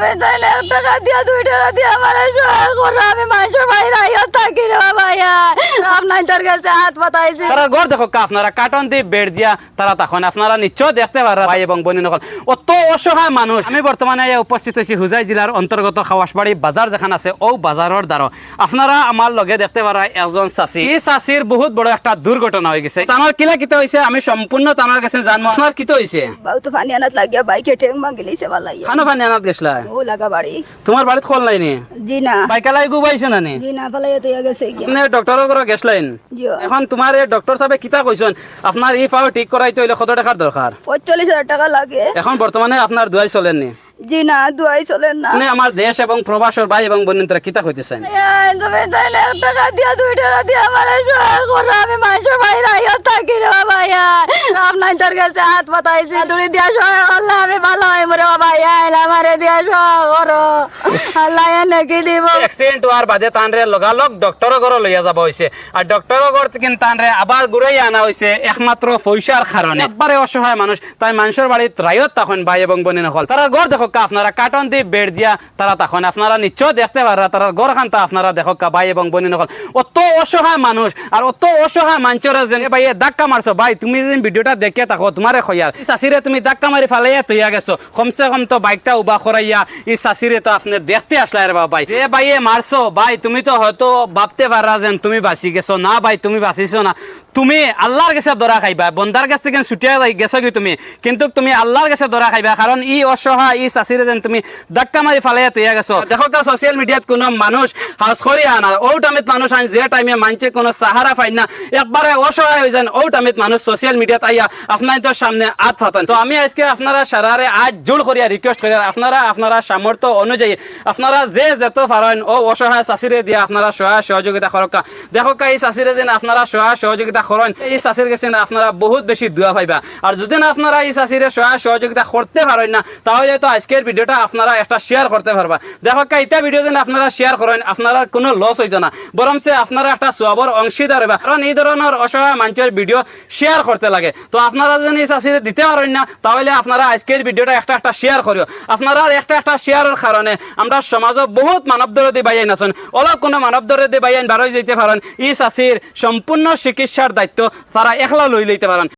তুমি তাইলে এক টাকা দিয়া, দুই টাকা দিয়া আমার করো, আমি মাংসের বাইরে আইয়া থাকি ভাইয়া আপনার তোর কাছে হাত পাতাইছি তারা গড় দেখো আপনারা কার্টন দিয়ে বেড দিয়া তারা তখন আপনারা নিশ্চয় দেখতে পারা ভাই এবং বোন নকল। অত অসহায় মানুষ। আমি বর্তমানে উপস্থিত হয়েছি হুজাই জেলার অন্তর্গত খাওয়াসবাড়ি বাজার যেখান আছে ও বাজারের দ্বারা আপনারা আমার লগে দেখতে পারা একজন চাষি এই চাষির বহুত বড় একটা দুর্ঘটনা হয়ে গেছে। তানোর কিলা কিতা হয়েছে আমি সম্পূর্ণ তানোর কাছে জানব। আপনার কিতা হয়েছে বাবু তো পানি আনাত লাগিয়া বাইকে ঠেং ভাঙিলিছে ভালাইয়া খানো পানি আনাত গেছলা? ও লাগা বাড়ি তোমার বাড়িত খোল নাইনি জি না বাইকালাই গুবাইছে নানি জি না ফালাইয়া তো গেছে গিয়া। আপনি ডক্টরের ঘরে গেছলেন জিও। এখন তোমার এই ডক্টর সাহেবে কিতা কইছেন? আপনার ই পাও ঠিক করাইতে হইলে কত টাকার দরকার পঁয়তাল্লিশ হাজার টাকা লাগে। এখন বর্তমানে আপনার দুয়াই চলেননি। জি না দুয়াই চলেন না। আপনি আমার দেশ এবং প্রবাসর ভাই এবং বোনেরা কিতা কইতেছেন? তুমি তাইলে টাকা দিয়া দুই টাকা দিয়া আমার করো আমি মাসের বাইরে আইয়া থাকি রে ভাইয়া। আপনার তোর কাছে হাত পাতাইছি তুমি দিয়া সহায় করলে আমি ভালো হই মরে ভাইয়া আমারে দিয়া সহায় করো। আল্লাহ নাকি দিব? অ্যাক্সিডেন্ট হওয়ার বাদে তানরে লগালগ ডক্টর ঘর লইয়া যাব হইছে আর ডক্টর ঘর থেকে তানরে আবার ঘুরাই আনা হইছে একমাত্র পয়সার কারণে একবারে অসহায় মানুষ তাই মানুষের বাড়িত রায়ত তখন ভাই এবং বোনে নকল তারা ঘর দেখো কা আপনারা কার্টন দিয়ে বেড দিয়া তারা তখন আপনারা নিশ্চয় দেখতে পারা তারা ঘর খানটা আপনারা দেখো ভাই এবং বোনে নকল। অত অসহায় মানুষ আর অত অসহায় মানুষের যেন ভাই ধাক্কা মারছো ভাই, তুমি যদি ভিডিওটা দেখে থাকো তোমারে খয়ার চাষিরে তুমি ধাক্কা মারি ফালাইয়া তৈয়া গেছো। কমসে কম তো বাইকটা উবা করাইয়া এই চাষিরে তো আপনি দেখতে আসলে রে বাবা ভাই। যে ভাইয়ে মারছো ভাই, তুমি তো হয়তো ভাবতে পারা যেন তুমি বাঁচি গেছো। না ভাই, তুমি বাঁচিছো না। তুমি আল্লাহর কাছে দরা খাইবা বন্দার কাছ থেকে ছুটিয়া গেছো কি তুমি। কিন্তু তুমি আল্লাহর কাছে দরা খাইবা কারণ ই অসহায়, ই চাষিরে যেন তুমি ধাক্কা মারি ফালাইয়া তৈয়া গেছো। দেখো সোশ্যাল মিডিয়াত কোনো মানুষ আনা ও মানুষ আন যে টাইমে মানছে, কোনো সাহারা পাই না। একবারে অসহায় হয়ে যান ও মানুষ সোশ্যাল মিডিয়াত আইয়া আপনার তো সামনে আত ফাতান তো আমি আজকে আপনারা সারারে আজ জোর করিয়া রিকোয়েস্ট করিয়া আপনারা আপনারা সামর্থ্য অনুযায়ী আপনারা যে যেত পারেন ও অসহায় চাষিরে দিয়ে আপনারা সহায় সহযোগিতা করকা দেখো এই চাষিরে যেন আপনারা সহায় সহযোগিতা করেন এই চাষির আপনারা বহুত বেশি দোয়া পাইবা। আর যদি না আপনারা এই চাষিরে সহায় সহযোগিতা করতে পারেন না তাহলে তো আজকের ভিডিওটা আপনারা একটা শেয়ার করতে পারবা। দেখো এটা ভিডিও যেন আপনারা শেয়ার করেন, আপনারা কোনো লস হইতো না। বরং সে আপনারা একটা সবর অংশীদার হইবা। কারণ এই ধরনের অসহায় মানুষের ভিডিও শেয়ার করতে লাগে। তো আপনারা যদি চাষিরে দিতে পারেন না, তাহলে আপনারা আজকের ভিডিওটা একটা একটা শেয়ার করিও। আপনারা একটা একটা শেয়ারের কারণে আমরা সমাজত বহুত মানব দরদি বাইন আছেন। অলপ কোনো মানব দরদি বাইন বারোই যেতে পারেন। এই চাষির সম্পূর্ণ চিকিৎসার দায়িত্ব তারা একলা লই লইতে পারেন।